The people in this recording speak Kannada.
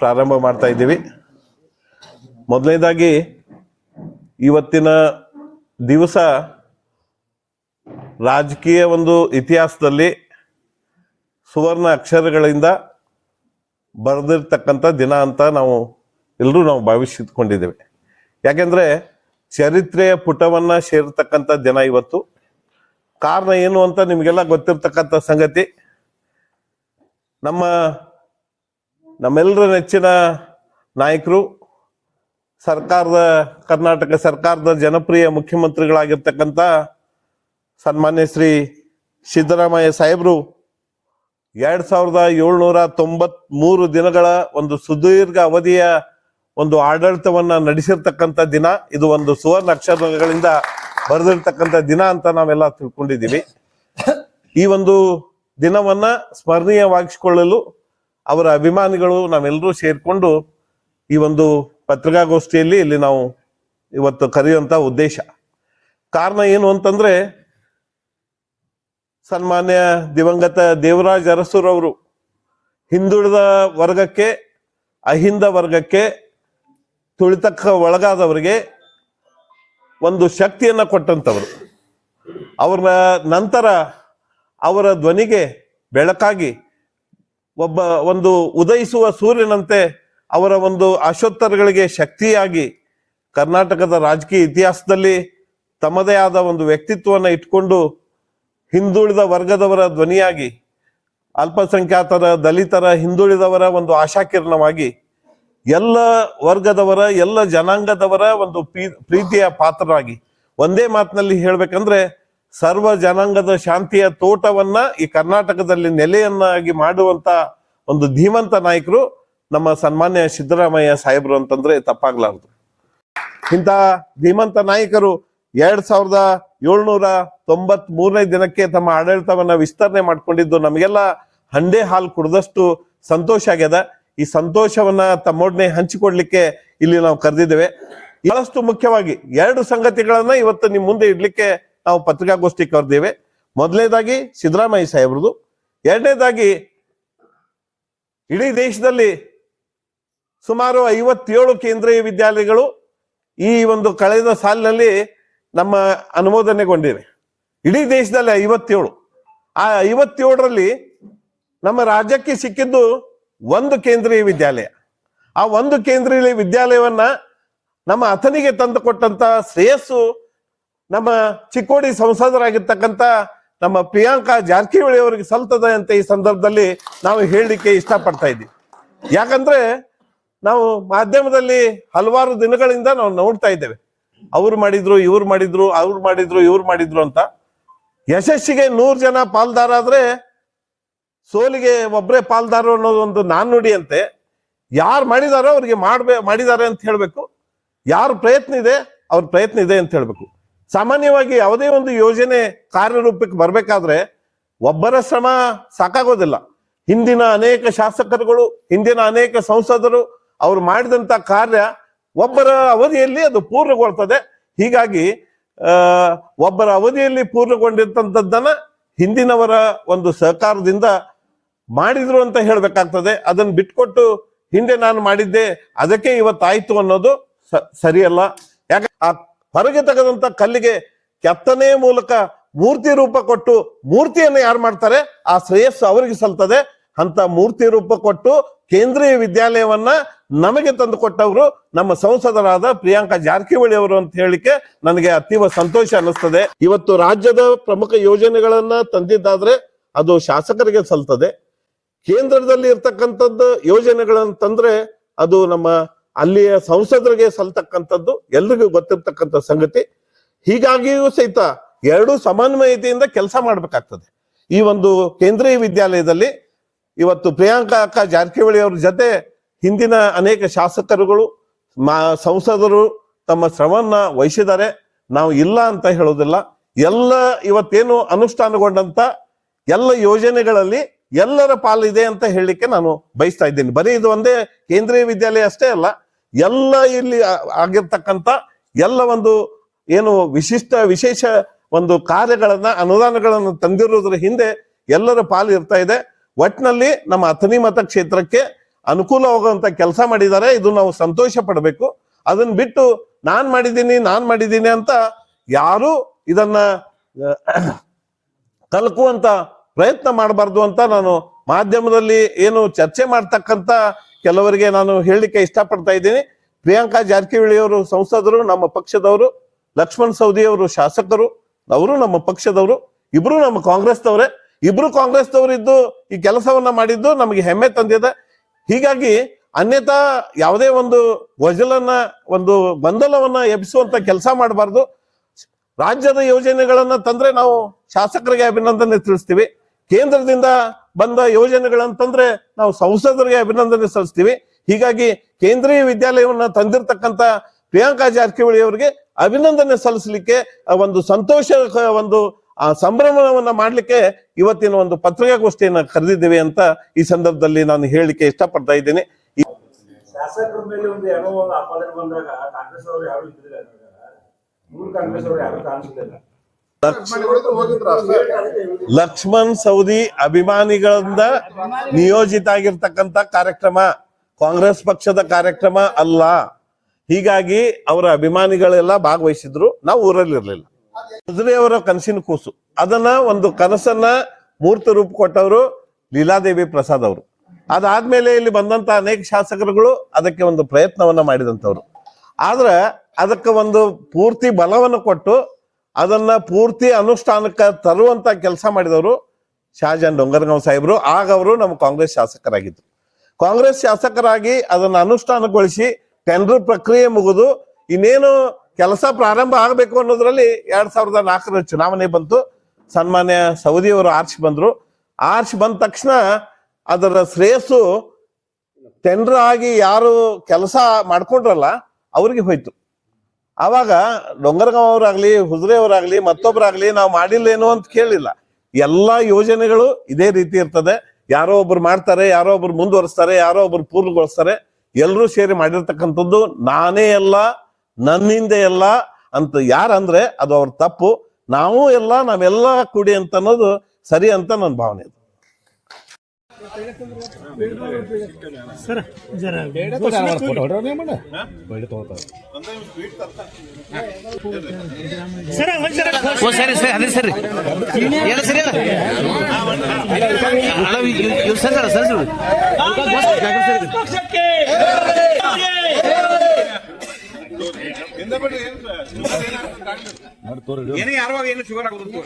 ಪ್ರಾರಂಭ ಮಾಡ್ತಾ ಇದ್ದೀವಿ. ಮೊದಲನೇದಾಗಿ, ಇವತ್ತಿನ ದಿವಸ ರಾಜಕೀಯ ಒಂದು ಇತಿಹಾಸದಲ್ಲಿ ಸುವರ್ಣ ಅಕ್ಷರಗಳಿಂದ ಬರೆದಿರ್ತಕ್ಕಂಥ ದಿನ ಅಂತ ನಾವು ಎಲ್ಲರೂ ನಾವು ಭಾವಿಸಿಕೊಂಡಿದ್ದೇವೆ ಯಾಕೆಂದ್ರೆ ಚರಿತ್ರೆಯ ಪುಟವನ್ನ ಸೇರ್ತಕ್ಕಂಥ ದಿನ ಇವತ್ತು. ಕಾರಣ ಏನು ಅಂತ ನಿಮಗೆಲ್ಲ ಗೊತ್ತಿರ್ತಕ್ಕಂಥ ಸಂಗತಿ. ನಮ್ಮ ನಮ್ಮೆಲ್ಲರ ನೆಚ್ಚಿನ ನಾಯಕರು, ಸರ್ಕಾರದ, ಕರ್ನಾಟಕ ಸರ್ಕಾರದ ಜನಪ್ರಿಯ ಮುಖ್ಯಮಂತ್ರಿಗಳಾಗಿರ್ತಕ್ಕಂಥ ಸನ್ಮಾನ್ಯ ಶ್ರೀ ಸಿದ್ದರಾಮಯ್ಯ ಸಾಹೇಬರು, ಎರಡ್ ಸಾವಿರದ ಏಳ್ನೂರ ತೊಂಬತ್ ಮೂರು ದಿನಗಳ ಒಂದು ಸುದೀರ್ಘ ಅವಧಿಯ ಒಂದು ಆಡಳಿತವನ್ನ ನಡೆಸಿರ್ತಕ್ಕಂಥ ದಿನ. ಇದು ಒಂದು ಸುವರ್ಣ ಅಕ್ಷರಗಳಿಂದ ಬರೆದಿರ್ತಕ್ಕಂಥ ದಿನ ಅಂತ ನಾವೆಲ್ಲ ತಿಳ್ಕೊಂಡಿದ್ದೀವಿ. ಈ ಒಂದು ದಿನವನ್ನ ಸ್ಮರಣೀಯವಾಗಿಸಿಕೊಳ್ಳಲು ಅವರ ಅಭಿಮಾನಿಗಳು ನಾವೆಲ್ಲರೂ ಸೇರಿಕೊಂಡು ಈ ಒಂದು ಪತ್ರಿಕಾಗೋಷ್ಠಿಯಲ್ಲಿ ಇಲ್ಲಿ ನಾವು ಇವತ್ತು ಕರೆಯುವಂಥ ಉದ್ದೇಶ. ಕಾರಣ ಏನು ಅಂತಂದ್ರೆ ಸನ್ಮಾನ್ಯ ದಿವಂಗತ ದೇವರಾಜ್ ಅರಸುರವರು ಹಿಂದುಳಿದ ವರ್ಗಕ್ಕೆ, ಅಹಿಂದ ವರ್ಗಕ್ಕೆ, ತುಳಿತಕ್ಕ ಒಳಗಾದವರಿಗೆ ಒಂದು ಶಕ್ತಿಯನ್ನ ಕೊಟ್ಟಂತವರು. ಅವ್ರನ್ನ ನಂತರ ಅವರ ಧ್ವನಿಗೆ ಬೆಳಕಾಗಿ ಒಬ್ಬ ಒಂದು ಉದಯಿಸುವ ಸೂರ್ಯನಂತೆ ಅವರ ಒಂದು ಅಶೋತ್ತರಗಳಿಗೆ ಶಕ್ತಿಯಾಗಿ ಕರ್ನಾಟಕದ ರಾಜಕೀಯ ಇತಿಹಾಸದಲ್ಲಿ ತಮ್ಮದೇ ಆದ ಒಂದು ವ್ಯಕ್ತಿತ್ವವನ್ನು ಇಟ್ಕೊಂಡು ಹಿಂದುಳಿದ ವರ್ಗದವರ ಧ್ವನಿಯಾಗಿ, ಅಲ್ಪಸಂಖ್ಯಾತರ, ದಲಿತರ, ಹಿಂದುಳಿದವರ ಒಂದು ಆಶಾಕಿರಣವಾಗಿ ಎಲ್ಲ ವರ್ಗದವರ, ಎಲ್ಲ ಜನಾಂಗದವರ ಒಂದು ಪ್ರೀತಿಯ ಪಾತ್ರರಾಗಿ, ಒಂದೇ ಮಾತಿನಲ್ಲಿ ಹೇಳ್ಬೇಕಂದ್ರೆ ಸರ್ವ ಜನಾಂಗದ ಶಾಂತಿಯ ತೋಟವನ್ನ ಈ ಕರ್ನಾಟಕದಲ್ಲಿ ನೆಲೆಯನ್ನಾಗಿ ಮಾಡುವಂತ ಒಂದು ಧೀಮಂತ ನಾಯಕರು ನಮ್ಮ ಸನ್ಮಾನ್ಯ ಸಿದ್ದರಾಮಯ್ಯ ಸಾಹೇಬರು ಅಂತಂದ್ರೆ ತಪ್ಪಾಗ್ಲಾರ್ದು. ಇಂಥ ಧೀಮಂತ ನಾಯಕರು ಎರಡ್ ಸಾವಿರದ ಏಳ್ನೂರ ತೊಂಬತ್ ಮೂರನೇ ದಿನಕ್ಕೆ ತಮ್ಮ ಆಡಳಿತವನ್ನ ವಿಸ್ತರಣೆ ಮಾಡ್ಕೊಂಡಿದ್ದು ನಮಗೆಲ್ಲ ಹಂಡೆ ಹಾಲು ಕುಡ್ದಷ್ಟು ಸಂತೋಷ ಆಗ್ಯದ. ಈ ಸಂತೋಷವನ್ನ ತಮ್ಮೊಡನೆ ಹಂಚಿಕೊಡ್ಲಿಕ್ಕೆ ಇಲ್ಲಿ ನಾವು ಕರೆದಿದ್ದೇವೆ. ಬಹಳಷ್ಟು ಮುಖ್ಯವಾಗಿ ಎರಡು ಸಂಗತಿಗಳನ್ನ ಇವತ್ತು ನಿಮ್ ಮುಂದೆ ಇಡ್ಲಿಕ್ಕೆ ನಾವು ಪತ್ರಿಕಾಗೋಷ್ಠಿ ಕರೆದೇವೆ ಮೊದಲನೇದಾಗಿ ಸಿದ್ದರಾಮಯ್ಯ ಸಾಹೇಬ್ರದು. ಎರಡನೇದಾಗಿ ಇಡೀ ದೇಶದಲ್ಲಿ ಸುಮಾರು ಐವತ್ತೇಳು ಕೇಂದ್ರೀಯ ವಿದ್ಯಾಲಯಗಳು ಈ ಒಂದು ಕಳೆದ ಸಾಲಿನಲ್ಲಿ ನಮ್ಮ ಅನುಮೋದನೆಗೊಂಡಿವೆ. ಇಡೀ ದೇಶದಲ್ಲಿ ಐವತ್ತೇಳು. ಆ ಐವತ್ತೇಳರಲ್ಲಿ ನಮ್ಮ ರಾಜ್ಯಕ್ಕೆ ಸಿಕ್ಕಿದ್ದು ಒಂದು ಕೇಂದ್ರೀಯ ವಿದ್ಯಾಲಯ. ಆ ಒಂದು ಕೇಂದ್ರೀಯ ವಿದ್ಯಾಲಯವನ್ನ ನಮ್ಮ ಅಥನಿಗೆ ತಂದು ಕೊಟ್ಟಂತ ಶ್ರೇಯಸ್ಸು ನಮ್ಮ ಚಿಕ್ಕೋಡಿ ಸಂಸದರಾಗಿರ್ತಕ್ಕಂಥ ನಮ್ಮ ಪ್ರಿಯಾಂಕಾ ಜಾರಕಿಹೊಳಿ ಅವರಿಗೆ ಸಲ್ತದೆ ಅಂತ ಈ ಸಂದರ್ಭದಲ್ಲಿ ನಾವು ಹೇಳಲಿಕ್ಕೆ ಇಷ್ಟಪಡ್ತಾ ಇದ್ದೀವಿ. ಯಾಕಂದ್ರೆ ನಾವು ಮಾಧ್ಯಮದಲ್ಲಿ ಹಲವಾರು ದಿನಗಳಿಂದ ನಾವು ನೋಡ್ತಾ ಇದ್ದೇವೆ. ಅವ್ರು ಮಾಡಿದ್ರು, ಇವ್ರು ಮಾಡಿದ್ರು, ಅವ್ರು ಮಾಡಿದ್ರು, ಇವ್ರು ಮಾಡಿದ್ರು ಅಂತ. ಯಶಸ್ಸಿಗೆ ನೂರು ಜನ ಪಾಲ್ದಾರ ಆದ್ರೆ ಸೋಲಿಗೆ ಒಬ್ಬರೇ ಪಾಲ್ದಾರ ಅನ್ನೋದು ಒಂದು ನಾಣ್ಣುಡಿಯಂತೆ ಯಾರು ಮಾಡಿದಾರೋ ಅವ್ರಿಗೆ ಮಾಡ್ಬೇ, ಮಾಡಿದ್ದಾರೆ ಅಂತ ಹೇಳ್ಬೇಕು. ಯಾರು ಪ್ರಯತ್ನ ಇದೆ, ಅವ್ರ ಪ್ರಯತ್ನ ಇದೆ ಅಂತ ಹೇಳ್ಬೇಕು. ಸಾಮಾನ್ಯವಾಗಿ ಯಾವುದೇ ಒಂದು ಯೋಜನೆ ಕಾರ್ಯರೂಪಕ್ಕೆ ಬರಬೇಕಾದ್ರೆ ಒಬ್ಬರ ಶ್ರಮ ಸಾಕಾಗೋದಿಲ್ಲ. ಹಿಂದಿನ ಅನೇಕ ಶಾಸಕರುಗಳು, ಹಿಂದಿನ ಅನೇಕ ಸಂಸದರು ಅವ್ರು ಮಾಡಿದಂತ ಕಾರ್ಯ ಒಬ್ಬರ ಅವಧಿಯಲ್ಲಿ ಅದು ಪೂರ್ಣಗೊಳ್ತದೆ. ಹೀಗಾಗಿ, ಆ, ಒಬ್ಬರ ಅವಧಿಯಲ್ಲಿ ಪೂರ್ಣಗೊಂಡಿರ್ತಂಥದ್ದನ್ನ ಹಿಂದಿನವರ ಒಂದು ಸಹಕಾರದಿಂದ ಮಾಡಿದ್ರು ಅಂತ ಹೇಳ್ಬೇಕಾಗ್ತದೆ. ಅದನ್ನ ಬಿಟ್ಕೊಟ್ಟು ಹಿಂದೆ ನಾನು ಮಾಡಿದ್ದೆ, ಅದಕ್ಕೆ ಇವತ್ತಾಯ್ತು ಅನ್ನೋದು ಸರಿಯಲ್ಲ. ಯಾಕೆ ಹೊರಗೆ ತೆಗೆದಂತ ಕಲ್ಲಿಗೆ ಕೆತ್ತನೆ ಮೂಲಕ ಮೂರ್ತಿ ರೂಪ ಕೊಟ್ಟು ಮೂರ್ತಿಯನ್ನು ಯಾರು ಮಾಡ್ತಾರೆ? ಆ ಶ್ರೇಯಸ್ಸು ಅವರಿಗೆ ಸಲ್ತದೆ. ಅಂತ ಮೂರ್ತಿ ರೂಪ ಕೊಟ್ಟು ಕೇಂದ್ರೀಯ ವಿದ್ಯಾಲಯವನ್ನ ನಮಗೆ ತಂದು ಕೊಟ್ಟವರು ನಮ್ಮ ಸಂಸದರಾದ ಪ್ರಿಯಾಂಕಾ ಜಾರಕಿಹೊಳಿ ಅವರು ಅಂತ ಹೇಳಿಕೆ ನನಗೆ ಅತೀವ ಸಂತೋಷ ಅನ್ನಿಸ್ತದೆ. ಇವತ್ತು ರಾಜ್ಯದ ಪ್ರಮುಖ ಯೋಜನೆಗಳನ್ನ ತಂದಿದ್ದಾದ್ರೆ ಅದು ಶಾಸಕರಿಗೆ ಸಲ್ತದೆ. ಕೇಂದ್ರದಲ್ಲಿ ಇರ್ತಕ್ಕಂಥದ್ದು ಯೋಜನೆಗಳನ್ನು ತಂದ್ರೆ ಅದು ನಮ್ಮ ಅಲ್ಲಿಯ ಸಂಸದರಿಗೆ ಸಲ್ತಕ್ಕಂಥದ್ದು, ಎಲ್ರಿಗೂ ಗೊತ್ತಿರ್ತಕ್ಕಂಥ ಸಂಗತಿ. ಹೀಗಾಗಿಯೂ ಸಹಿತ ಎರಡು ಸಮನ್ವಯತೆಯಿಂದ ಕೆಲಸ ಮಾಡಬೇಕಾಗ್ತದೆ. ಈ ಒಂದು ಕೇಂದ್ರೀಯ ವಿದ್ಯಾಲಯದಲ್ಲಿ ಇವತ್ತು ಪ್ರಿಯಾಂಕಾ ಅಕ್ಕ ಜಾರಕಿಹೊಳಿ ಅವರ ಜೊತೆ ಹಿಂದಿನ ಅನೇಕ ಶಾಸಕರುಗಳು, ಮಾ, ಸಂಸದರು ತಮ್ಮ ಶ್ರಮವನ್ನ ವಹಿಸಿದ್ದಾರೆ. ನಾವು ಇಲ್ಲ ಅಂತ ಹೇಳೋದಿಲ್ಲ ಎಲ್ಲ ಇವತ್ತೇನು ಅನುಷ್ಠಾನಗೊಂಡಂತ ಎಲ್ಲ ಯೋಜನೆಗಳಲ್ಲಿ ಎಲ್ಲರ ಪಾಲಿದೆ ಅಂತ ಹೇಳಲಿಕ್ಕೆ ನಾನು ಬಯಸ್ತಾ ಇದ್ದೀನಿ. ಬರೀ ಇದು ಒಂದೇ ಕೇಂದ್ರೀಯ ವಿದ್ಯಾಲಯ ಅಷ್ಟೇ ಅಲ್ಲ ಎಲ್ಲ ಇಲ್ಲಿ ಆಗಿರ್ತಕ್ಕಂಥ ಎಲ್ಲ ಒಂದು ಏನು ವಿಶಿಷ್ಟ, ವಿಶೇಷ ಒಂದು ಕಾರ್ಯಗಳನ್ನ, ಅನುದಾನಗಳನ್ನು ತಂದಿರೋದ್ರ ಹಿಂದೆ ಎಲ್ಲರ ಪಾಲು ಇರ್ತಾ ಇದೆ. ಒಟ್ಟಿನಲ್ಲಿ ನಮ್ಮ ಅಥಣಿ ಮತಕ್ಷೇತ್ರಕ್ಕೆ ಅನುಕೂಲವಾಗುವಂತ ಕೆಲಸ ಮಾಡಿದ್ದಾರೆ. ಇದು ನಾವು ಸಂತೋಷ ಪಡಬೇಕು. ಅದನ್ನ ಬಿಟ್ಟು ನಾನ್ ಮಾಡಿದ್ದೀನಿ ನಾನ್ ಮಾಡಿದ್ದೀನಿ ಅಂತ ಯಾರು ಇದನ್ನ ಕಲ್ಕುವಂತ ಪ್ರಯತ್ನ ಮಾಡಬಾರ್ದು ಅಂತ ನಾನು ಮಾಧ್ಯಮದಲ್ಲಿ ಏನು ಚರ್ಚೆ ಮಾಡ್ತಕ್ಕಂತ ಕೆಲವರಿಗೆ ನಾನು ಹೇಳಲಿಕ್ಕೆ ಇಷ್ಟಪಡ್ತಾ ಇದ್ದೀನಿ. ಪ್ರಿಯಾಂಕಾ ಜಾರಕಿಹೊಳಿ ಅವರು ಸಂಸದರು, ನಮ್ಮ ಪಕ್ಷದವರು, ಲಕ್ಷ್ಮಣ್ ಸೌದಿ ಅವರು ಶಾಸಕರು, ಅವರು ನಮ್ಮ ಪಕ್ಷದವರು, ಇಬ್ರು ನಮ್ಮ ಕಾಂಗ್ರೆಸ್ದವರೇ ಇಬ್ರು ಕಾಂಗ್ರೆಸ್ದವರಿದ್ದು ಈ ಕೆಲಸವನ್ನ ಮಾಡಿದ್ದು ನಮಗೆ ಹೆಮ್ಮೆ ತಂದಿದೆ. ಹೀಗಾಗಿ ಅನ್ಯತಾ ಯಾವುದೇ ಒಂದು ವಜಲನ್ನ, ಒಂದು ಗೊಂದಲವನ್ನ ಎಬ್ಬಿಸುವಂತ ಕೆಲಸ ಮಾಡಬಾರ್ದು. ರಾಜ್ಯದ ಯೋಜನೆಗಳನ್ನ ತಂದ್ರೆ ನಾವು ಶಾಸಕರಿಗೆ ಅಭಿನಂದನೆ ತಿಳಿಸ್ತೀವಿ. ಕೇಂದ್ರದಿಂದ ಬಂದ ಯೋಜನೆಗಳಂತಂದ್ರೆ ನಾವು ಸಂಸದರಿಗೆ ಅಭಿನಂದನೆ ಸಲ್ಲಿಸ್ತೀವಿ. ಹೀಗಾಗಿ ಕೇಂದ್ರೀಯ ವಿದ್ಯಾಲಯವನ್ನ ತಂದಿರತಕ್ಕಂತ ಪ್ರಿಯಾಂಕಾ ಜಾರಕಿಹೊಳಿ ಅವರಿಗೆ ಅಭಿನಂದನೆ ಸಲ್ಲಿಸಲಿಕ್ಕೆ ಒಂದು ಸಂತೋಷ ಒಂದು, ಆ, ಸಂಭ್ರಮವನ್ನ ಮಾಡ್ಲಿಕ್ಕೆ ಇವತ್ತಿನ ಒಂದು ಪತ್ರಿಕಾಗೋಷ್ಠಿಯನ್ನ ಕರೆದಿದ್ದೇವೆ ಅಂತ ಈ ಸಂದರ್ಭದಲ್ಲಿ ನಾನು ಹೇಳಲಿಕ್ಕೆ ಇಷ್ಟಪಡ್ತಾ ಇದ್ದೇನೆ. ಶಾಸಕರ ಮೇಲೆ ಒಂದು ಬಂದಾಗ ಕಾಂಗ್ರೆಸ್ ಅವರು ಯಾರು ಕಾಂಗ್ರೆಸ್ ಅವರು ಯಾರು ಕಾಣಿಸ್ಲಿಲ್ಲ. ಲಕ್ಷ್ಮಣ್ ಸೌದಿ ಅಭಿಮಾನಿಗಳಿಂದ ನಿಯೋಜಿತ ಆಗಿರ್ತಕ್ಕಂತ ಕಾರ್ಯಕ್ರಮ, ಕಾಂಗ್ರೆಸ್ ಪಕ್ಷದ ಕಾರ್ಯಕ್ರಮ ಅಲ್ಲ. ಹೀಗಾಗಿ ಅವರ ಅಭಿಮಾನಿಗಳೆಲ್ಲ ಭಾಗವಹಿಸಿದ್ರು. ನಾವು ಊರಲ್ಲಿ ಇರ್ಲಿಲ್ಲ. ಅವರ ಕನಸಿನ ಕೂಸು. ಅದನ್ನ ಒಂದು ಕನಸನ್ನ ಮೂರ್ತ ರೂಪ ಕೊಟ್ಟವರು ಲೀಲಾದೇವಿ ಪ್ರಸಾದ್ ಅವರು. ಅದಾದ್ಮೇಲೆ ಇಲ್ಲಿ ಬಂದಂತ ಅನೇಕ ಶಾಸಕರುಗಳು ಅದಕ್ಕೆ ಒಂದು ಪ್ರಯತ್ನವನ್ನ ಮಾಡಿದಂತವ್ರು ಆದ್ರೆ ಅದಕ್ಕೆ ಒಂದು ಪೂರ್ತಿ ಬಲವನ್ನು ಕೊಟ್ಟು ಅದನ್ನ ಪೂರ್ತಿ ಅನುಷ್ಠಾನಕ್ಕೆ ತರುವಂತ ಕೆಲಸ ಮಾಡಿದವರು ಶಹಜಾನ್ ಡೊಂಗರ್ಗಾಂವ್ ಸಾಹೇಬರು. ಆಗ ಅವರು ನಮ್ಮ ಕಾಂಗ್ರೆಸ್ ಶಾಸಕರಾಗಿದ್ರು. ಕಾಂಗ್ರೆಸ್ ಶಾಸಕರಾಗಿ ಅದನ್ನ ಅನುಷ್ಠಾನಗೊಳಿಸಿ ಟೆಂಡರ್ ಪ್ರಕ್ರಿಯೆ ಮುಗಿದು ಇನ್ನೇನು ಕೆಲಸ ಪ್ರಾರಂಭ ಆಗಬೇಕು ಅನ್ನೋದ್ರಲ್ಲಿ ಎರಡ್ ಸಾವಿರದ ನಾಲ್ಕರ ಚುನಾವಣೆ ಬಂತು. ಸನ್ಮಾನ್ಯ ಸೌದಿ ಅವರು ಆರ್ಚ್ ಬಂದ್ರು. ಆರ್ಚ್ ಬಂದ ತಕ್ಷಣ ಅದರ ಶ್ರೇಯಸ್ಸು ಟೆಂಡರ್ ಆಗಿ ಯಾರು ಕೆಲಸ ಮಾಡ್ಕೊಂಡ್ರಲ್ಲ, ಅವ್ರಿಗೆ ಹೋಯ್ತು. ಆವಾಗ ಡೊಂಗರ್ಗಾಂವ್ ಅವರಾಗ್ಲಿ ಹುಜ್ರೆ ಅವರಾಗ್ಲಿ ಮತ್ತೊಬ್ಬರಾಗ್ಲಿ ನಾವು ಮಾಡಿಲ್ಲೇನೋ ಅಂತ ಕೇಳಿಲ್ಲ. ಎಲ್ಲಾ ಯೋಜನೆಗಳು ಇದೇ ರೀತಿ ಇರ್ತದೆ. ಯಾರೋ ಒಬ್ರು ಮಾಡ್ತಾರೆ, ಯಾರೋ ಒಬ್ರು ಮುಂದುವರಿಸ್ತಾರೆ, ಯಾರೋ ಒಬ್ರು ಪೂರ್ಣಗೊಳಿಸ್ತಾರೆ ಎಲ್ಲರೂ ಸೇರಿ ಮಾಡಿರ್ತಕ್ಕಂಥದ್ದು ನಾನೇ ಎಲ್ಲ ನನ್ನಿಂದ ಎಲ್ಲ ಅಂತ ಯಾರಂದ್ರೆ ಅದು ಅವ್ರ ತಪ್ಪು. ನಾವು ಎಲ್ಲ, ನಾವೆಲ್ಲ ಕೂಡಿ ಅಂತ ಅನ್ನೋದು ಸರಿ ಅಂತ ನನ್ನ ಭಾವನೆ ಇದೆ ಸರ್ ಜರ ಸರ್ ಒಂದ್ ಜರ ಓ ಸರಿ ಸರಿ ಅದೇ ಸರಿ. ಎಲ್ಲ ಸರಿ ಅಲ್ಲ ಇವ್ ಸರ್ ಸರ್ ಸರಿ ಸರಿ. ಏನೇ ಯಾರು ಏನು ಶುಗರ್ ಆಗೋದು